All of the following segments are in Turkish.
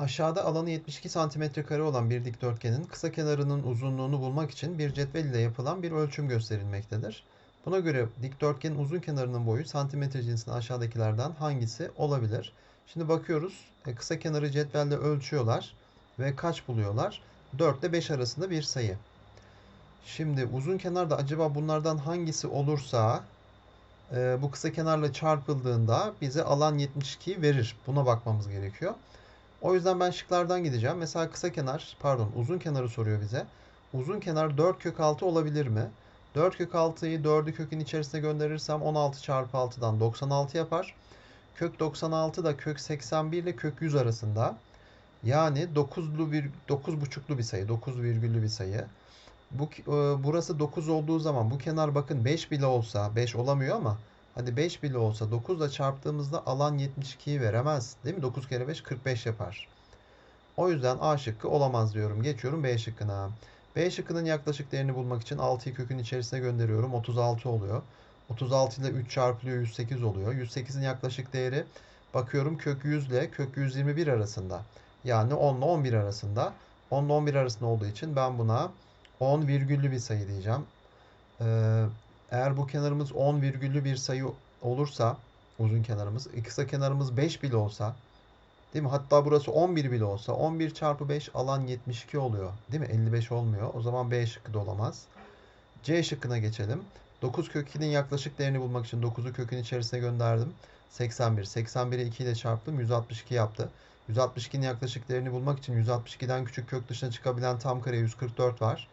Aşağıda alanı 72 cm olan bir dikdörtgenin kısa kenarının uzunluğunu bulmak için bir cetvel ile yapılan bir ölçüm gösterilmektedir. Buna göre dikdörtgenin uzun kenarının boyu santimetre cinsine aşağıdakilerden hangisi olabilir? Şimdi bakıyoruz. E, kısa kenarı cetvelle ölçüyorlar ve kaç buluyorlar? 4 ile 5 arasında bir sayı. Şimdi uzun kenarda acaba bunlardan hangisi olursa e, bu kısa kenarla çarpıldığında bize alan 72 verir. Buna bakmamız gerekiyor. O yüzden ben şıklardan gideceğim. Mesela kısa kenar, pardon uzun kenarı soruyor bize. Uzun kenar 4 kök 6 olabilir mi? 4 kök 6'yı 4'ü kökün içerisine gönderirsem 16 çarpı 6'dan 96 yapar. Kök 96 da kök 81 ile kök 100 arasında. Yani 9'lu bir 9,5'lu bir sayı, 9 virgüllü bir sayı. Bu e, burası 9 olduğu zaman bu kenar bakın 5 bile olsa 5 olamıyor ama hadi 5 bile olsa 9 ile çarptığımızda alan 72'yi veremez. Değil mi? 9 kere 5 45 yapar. O yüzden A şıkkı olamaz diyorum. Geçiyorum B şıkkına. B şıkkının yaklaşık değerini bulmak için 6'yı kökün içerisine gönderiyorum. 36 oluyor. 36 ile 3 çarpılıyor 108 oluyor. 108'in yaklaşık değeri bakıyorum kök 100 ile kök 121 arasında. Yani 10 ile 11 arasında. 10 ile 11 arasında olduğu için ben buna 10 virgüllü bir sayı diyeceğim. Ee, eğer bu kenarımız 10 virgüllü bir sayı olursa uzun kenarımız, kısa kenarımız 5 bile olsa değil mi? Hatta burası 11 bile olsa 11 çarpı 5 alan 72 oluyor. Değil mi? 55 olmuyor. O zaman B şıkkı da olamaz. C şıkkına geçelim. 9 kök 2'nin yaklaşık değerini bulmak için 9'u kökün içerisine gönderdim. 81. 81'i 2 ile çarptım. 162 yaptı. 162'nin yaklaşık değerini bulmak için 162'den küçük kök dışına çıkabilen tam kare 144 var.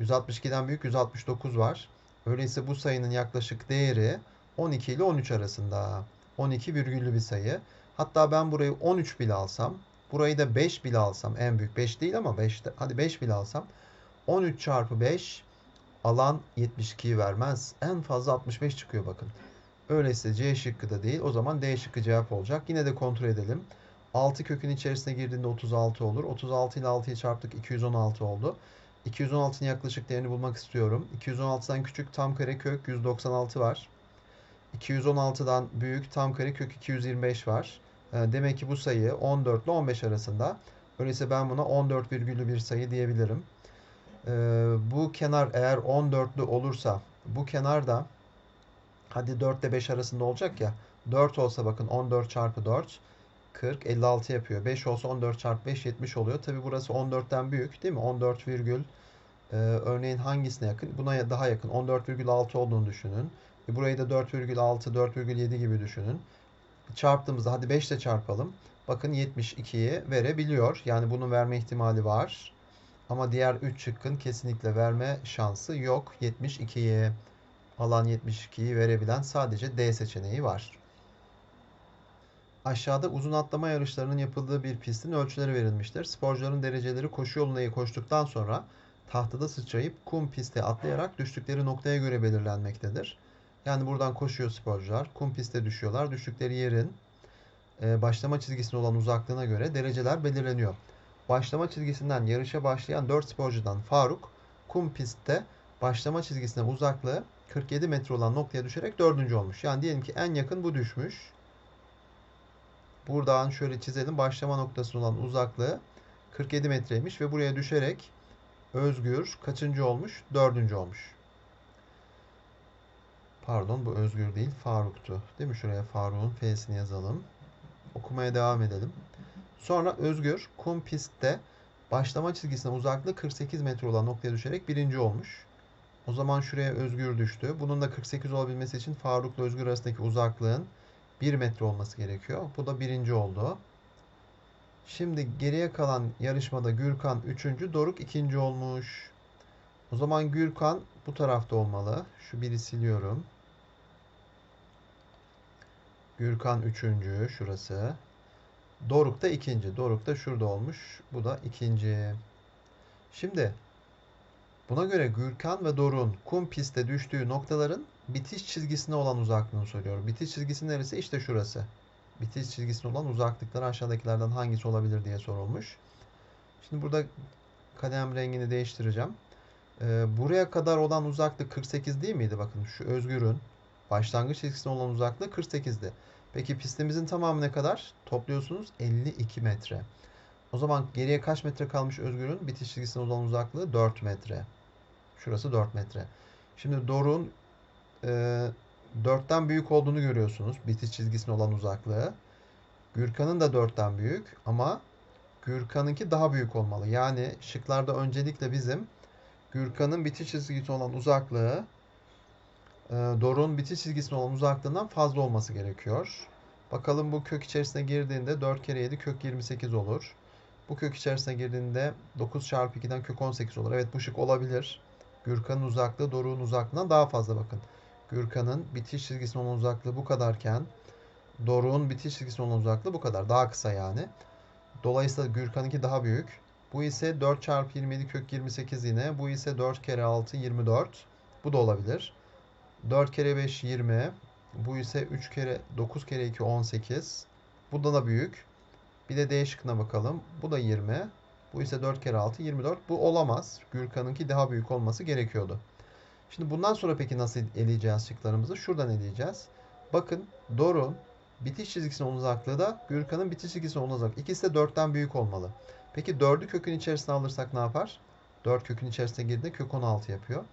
162'den büyük 169 var. Öyleyse bu sayının yaklaşık değeri 12 ile 13 arasında. 12 virgüllü bir sayı. Hatta ben burayı 13 bile alsam, burayı da 5 bile alsam, en büyük 5 değil ama 5 de, hadi 5 bile alsam 13 çarpı 5 alan 72'yi vermez. En fazla 65 çıkıyor bakın. Öyleyse C şıkkı da değil. O zaman D şıkkı cevap olacak. Yine de kontrol edelim. 6 kökün içerisine girdiğinde 36 olur. 36 ile 6'yı çarptık 216 oldu. 216'nın yaklaşık değerini bulmak istiyorum. 216'dan küçük tam kare kök 196 var. 216'dan büyük tam kare kök 225 var. Ee, demek ki bu sayı 14 ile 15 arasında. Öyleyse ben buna 14 virgüllü bir sayı diyebilirim. Ee, bu kenar eğer 14'lü olursa bu kenar da hadi 4 ile 5 arasında olacak ya. 4 olsa bakın 14 çarpı 4 40 56 yapıyor. 5 olsa 14 çarpı 5 70 oluyor. Tabi burası 14'ten büyük değil mi? 14 virgül e, örneğin hangisine yakın? Buna daha yakın. 14,6 olduğunu düşünün. E, burayı da 4,6 4,7 gibi düşünün. Çarptığımızda hadi 5 ile çarpalım. Bakın 72'yi verebiliyor. Yani bunun verme ihtimali var. Ama diğer 3 şıkkın kesinlikle verme şansı yok. 72'yi alan 72'yi verebilen sadece D seçeneği var. Aşağıda uzun atlama yarışlarının yapıldığı bir pistin ölçüleri verilmiştir. Sporcuların dereceleri koşu yoluna koştuktan sonra tahtada sıçrayıp kum piste atlayarak düştükleri noktaya göre belirlenmektedir. Yani buradan koşuyor sporcular. Kum piste düşüyorlar. Düştükleri yerin e, başlama çizgisine olan uzaklığına göre dereceler belirleniyor. Başlama çizgisinden yarışa başlayan 4 sporcudan Faruk kum pistte başlama çizgisine uzaklığı 47 metre olan noktaya düşerek dördüncü olmuş. Yani diyelim ki en yakın bu düşmüş. Buradan şöyle çizelim. Başlama noktasına olan uzaklığı 47 metreymiş ve buraya düşerek Özgür kaçıncı olmuş? Dördüncü olmuş. Pardon bu Özgür değil Faruk'tu. Değil mi? Şuraya Faruk'un F'sini yazalım. Okumaya devam edelim. Sonra Özgür kum pistte başlama çizgisine uzaklığı 48 metre olan noktaya düşerek birinci olmuş. O zaman şuraya Özgür düştü. Bunun da 48 olabilmesi için Faruk'la Özgür arasındaki uzaklığın 1 metre olması gerekiyor. Bu da birinci oldu. Şimdi geriye kalan yarışmada Gürkan 3. Doruk 2. olmuş. O zaman Gürkan bu tarafta olmalı. Şu biri siliyorum. Gürkan 3. şurası. Doruk da 2. Doruk da şurada olmuş. Bu da 2. Şimdi buna göre Gürkan ve Doruk'un kum pistte düştüğü noktaların bitiş çizgisine olan uzaklığını soruyor. Bitiş çizgisi neresi? İşte şurası. Bitiş çizgisine olan uzaklıkları aşağıdakilerden hangisi olabilir diye sorulmuş. Şimdi burada kalem rengini değiştireceğim. Ee, buraya kadar olan uzaklık 48 değil miydi? Bakın şu Özgür'ün başlangıç çizgisine olan uzaklığı 48'di. Peki pistimizin tamamı ne kadar? Topluyorsunuz 52 metre. O zaman geriye kaç metre kalmış Özgür'ün bitiş çizgisine olan uzaklığı? 4 metre. Şurası 4 metre. Şimdi Doruk'un e, 4'ten büyük olduğunu görüyorsunuz. Bitiş çizgisine olan uzaklığı. Gürkan'ın da 4'ten büyük ama Gürkan'ınki daha büyük olmalı. Yani şıklarda öncelikle bizim Gürkan'ın bitiş çizgisine olan uzaklığı e, Doruk'un bitiş çizgisine olan uzaklığından fazla olması gerekiyor. Bakalım bu kök içerisine girdiğinde 4 kere 7 kök 28 olur. Bu kök içerisine girdiğinde 9 çarpı 2'den kök 18 olur. Evet bu şık olabilir. Gürkan'ın uzaklığı Doruk'un uzaklığından daha fazla bakın. Gürkan'ın bitiş çizgisine olan uzaklığı bu kadarken Doruk'un bitiş çizgisine olan uzaklığı bu kadar. Daha kısa yani. Dolayısıyla Gürkan'ınki daha büyük. Bu ise 4 çarpı 27 kök 28 yine. Bu ise 4 kere 6 24. Bu da olabilir. 4 kere 5 20. Bu ise 3 kere 9 kere 2 18. Bu da da büyük. Bir de D şıkkına bakalım. Bu da 20. Bu ise 4 kere 6 24. Bu olamaz. Gürkan'ınki daha büyük olması gerekiyordu. Şimdi bundan sonra peki nasıl eleyeceğiz şıklarımızı? Şuradan eleyeceğiz. Bakın Doruk'un bitiş çizgisinin uzaklığı da Gürkan'ın bitiş çizgisinin uzaklığı. İkisi de 4'ten büyük olmalı. Peki 4'ü kökün içerisine alırsak ne yapar? 4 kökün içerisine girdiğinde kök 16 yapıyor.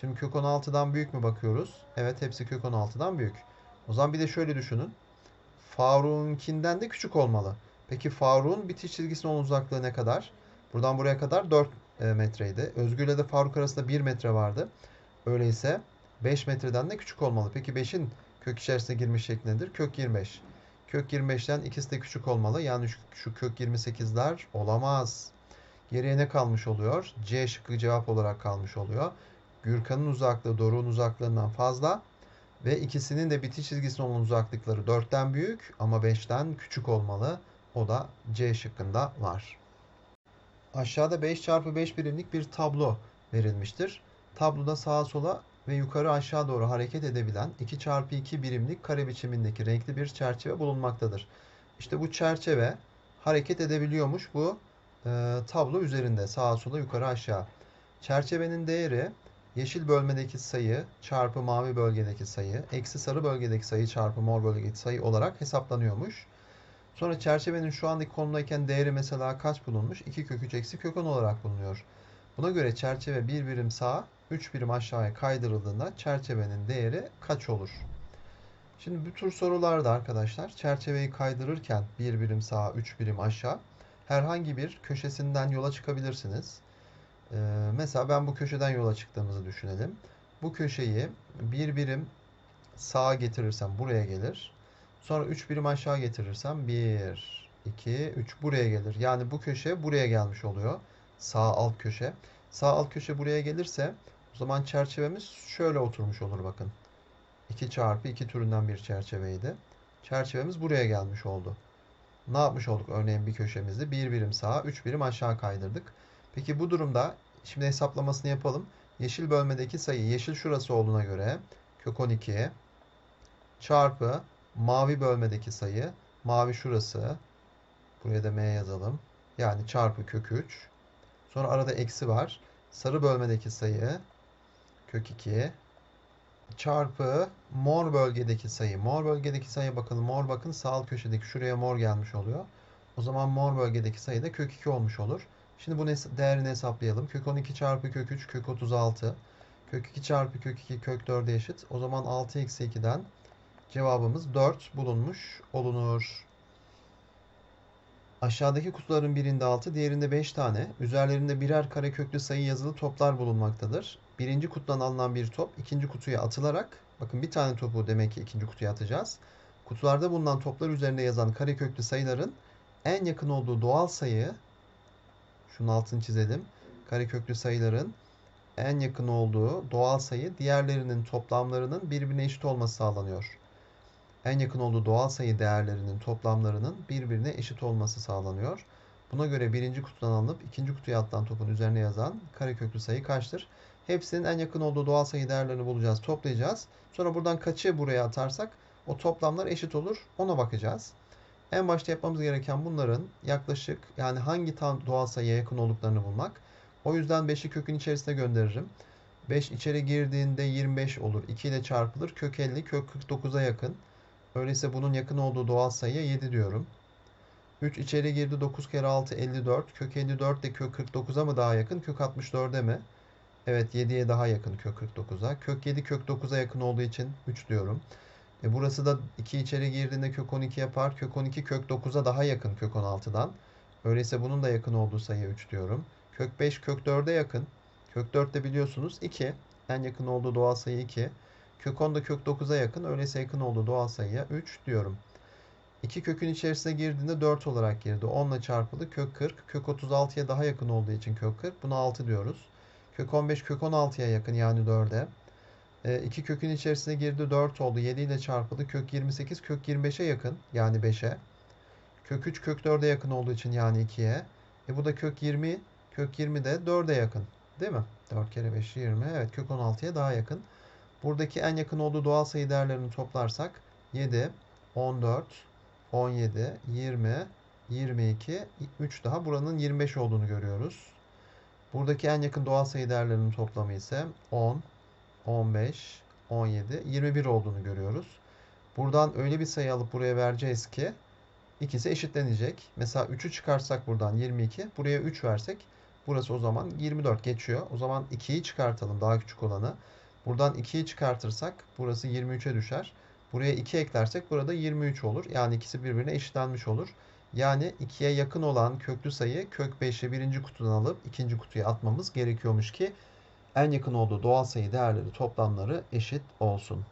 Şimdi kök 16'dan büyük mü bakıyoruz? Evet hepsi kök 16'dan büyük. O zaman bir de şöyle düşünün. Faruk'unkinden de küçük olmalı. Peki Faruk'un bitiş çizgisinin uzaklığı ne kadar? Buradan buraya kadar 4 e, metreydi. Özgür ile de Faruk arasında 1 metre vardı. Öyleyse 5 metreden de küçük olmalı. Peki 5'in kök içerisine girmiş şeklindedir. Kök 25. Kök 25'ten ikisi de küçük olmalı. Yani şu, şu kök 28'ler olamaz. Geriye ne kalmış oluyor? C şıkkı cevap olarak kalmış oluyor. Gürkan'ın uzaklığı Doruk'un uzaklığından fazla. Ve ikisinin de bitiş çizgisine olan uzaklıkları 4'ten büyük ama 5'ten küçük olmalı. O da C şıkkında var. Aşağıda 5 çarpı 5 birimlik bir tablo verilmiştir. Tabloda sağa sola ve yukarı aşağı doğru hareket edebilen 2 çarpı 2 birimlik kare biçimindeki renkli bir çerçeve bulunmaktadır. İşte bu çerçeve hareket edebiliyormuş bu e, tablo üzerinde sağa sola yukarı aşağı. Çerçevenin değeri yeşil bölmedeki sayı çarpı mavi bölgedeki sayı eksi sarı bölgedeki sayı çarpı mor bölgedeki sayı olarak hesaplanıyormuş. Sonra çerçevenin şu andaki konumdayken değeri mesela kaç bulunmuş? 2 kök 3 eksi kök 10 olarak bulunuyor. Buna göre çerçeve bir birim sağa 3 birim aşağıya kaydırıldığında çerçevenin değeri kaç olur? Şimdi bu tür sorularda arkadaşlar çerçeveyi kaydırırken bir birim sağa 3 birim aşağı herhangi bir köşesinden yola çıkabilirsiniz. Ee, mesela ben bu köşeden yola çıktığımızı düşünelim. Bu köşeyi bir birim sağa getirirsem buraya gelir. Sonra 3 birim aşağı getirirsem 1, 2, 3 buraya gelir. Yani bu köşe buraya gelmiş oluyor. Sağ alt köşe. Sağ alt köşe buraya gelirse o zaman çerçevemiz şöyle oturmuş olur bakın. 2 çarpı 2 türünden bir çerçeveydi. Çerçevemiz buraya gelmiş oldu. Ne yapmış olduk örneğin bir köşemizi? Bir birim sağa, 3 birim aşağı kaydırdık. Peki bu durumda şimdi hesaplamasını yapalım. Yeşil bölmedeki sayı yeşil şurası olduğuna göre kök 12 çarpı mavi bölmedeki sayı mavi şurası buraya da m yazalım. Yani çarpı kök 3 sonra arada eksi var. Sarı bölmedeki sayı kök 2 çarpı mor bölgedeki sayı. Mor bölgedeki sayı bakalım. Mor bakın sağ köşedeki şuraya mor gelmiş oluyor. O zaman mor bölgedeki sayı da kök 2 olmuş olur. Şimdi bu değerini hesaplayalım. Kök 12 çarpı kök 3 kök 36. Kök 2 çarpı kök 2 kök 4'e eşit. O zaman 6 eksi 2'den cevabımız 4 bulunmuş olunur. Aşağıdaki kutuların birinde 6, diğerinde 5 tane, üzerlerinde birer kareköklü sayı yazılı toplar bulunmaktadır. Birinci kutudan alınan bir top ikinci kutuya atılarak, bakın bir tane topu demek ki ikinci kutuya atacağız. Kutularda bulunan toplar üzerinde yazan kareköklü sayıların en yakın olduğu doğal sayı, şunun altını çizelim, kareköklü sayıların en yakın olduğu doğal sayı diğerlerinin toplamlarının birbirine eşit olması sağlanıyor en yakın olduğu doğal sayı değerlerinin toplamlarının birbirine eşit olması sağlanıyor. Buna göre birinci kutudan alınıp ikinci kutuya atılan topun üzerine yazan kareköklü sayı kaçtır? Hepsinin en yakın olduğu doğal sayı değerlerini bulacağız, toplayacağız. Sonra buradan kaçı buraya atarsak o toplamlar eşit olur. Ona bakacağız. En başta yapmamız gereken bunların yaklaşık yani hangi tam doğal sayıya yakın olduklarını bulmak. O yüzden 5'i kökün içerisine gönderirim. 5 içeri girdiğinde 25 olur. 2 ile çarpılır. Kök 50, kök 49'a yakın. Öyleyse bunun yakın olduğu doğal sayıya 7 diyorum. 3 içeri girdi 9 kere 6 54. Kök 54 de kök 49'a mı daha yakın? Kök 64'e mi? Evet 7'ye daha yakın kök 49'a. Kök 7 kök 9'a yakın olduğu için 3 diyorum. E burası da 2 içeri girdiğinde kök 12 yapar. Kök 12 kök 9'a daha yakın kök 16'dan. Öyleyse bunun da yakın olduğu sayı 3 diyorum. Kök 5 kök 4'e yakın. Kök 4 de biliyorsunuz 2. En yakın olduğu doğal sayı 2. Kök 10 da kök 9'a yakın. Öyleyse yakın olduğu doğal sayıya 3 diyorum. 2 kökün içerisine girdiğinde 4 olarak girdi. 10 ile çarpıldı. Kök 40. Kök 36'ya daha yakın olduğu için kök 40. Buna 6 diyoruz. Kök 15 kök 16'ya yakın yani 4'e. 2 kökün içerisine girdi 4 oldu. 7 ile çarpıldı. Kök 28 kök 25'e yakın yani 5'e. Kök 3 kök 4'e yakın olduğu için yani 2'ye. E bu da kök 20. Kök 20 de 4'e yakın. Değil mi? 4 kere 5 20. Evet kök 16'ya daha yakın. Buradaki en yakın olduğu doğal sayı değerlerini toplarsak 7, 14, 17, 20, 22, 3 daha buranın 25 olduğunu görüyoruz. Buradaki en yakın doğal sayı değerlerinin toplamı ise 10, 15, 17, 21 olduğunu görüyoruz. Buradan öyle bir sayı alıp buraya vereceğiz ki ikisi eşitlenecek. Mesela 3'ü çıkarsak buradan 22, buraya 3 versek burası o zaman 24 geçiyor. O zaman 2'yi çıkartalım daha küçük olanı. Buradan 2'yi çıkartırsak burası 23'e düşer. Buraya 2 eklersek burada 23 olur. Yani ikisi birbirine eşitlenmiş olur. Yani 2'ye yakın olan köklü sayı kök 5'i birinci kutudan alıp ikinci kutuya atmamız gerekiyormuş ki en yakın olduğu doğal sayı değerleri toplamları eşit olsun.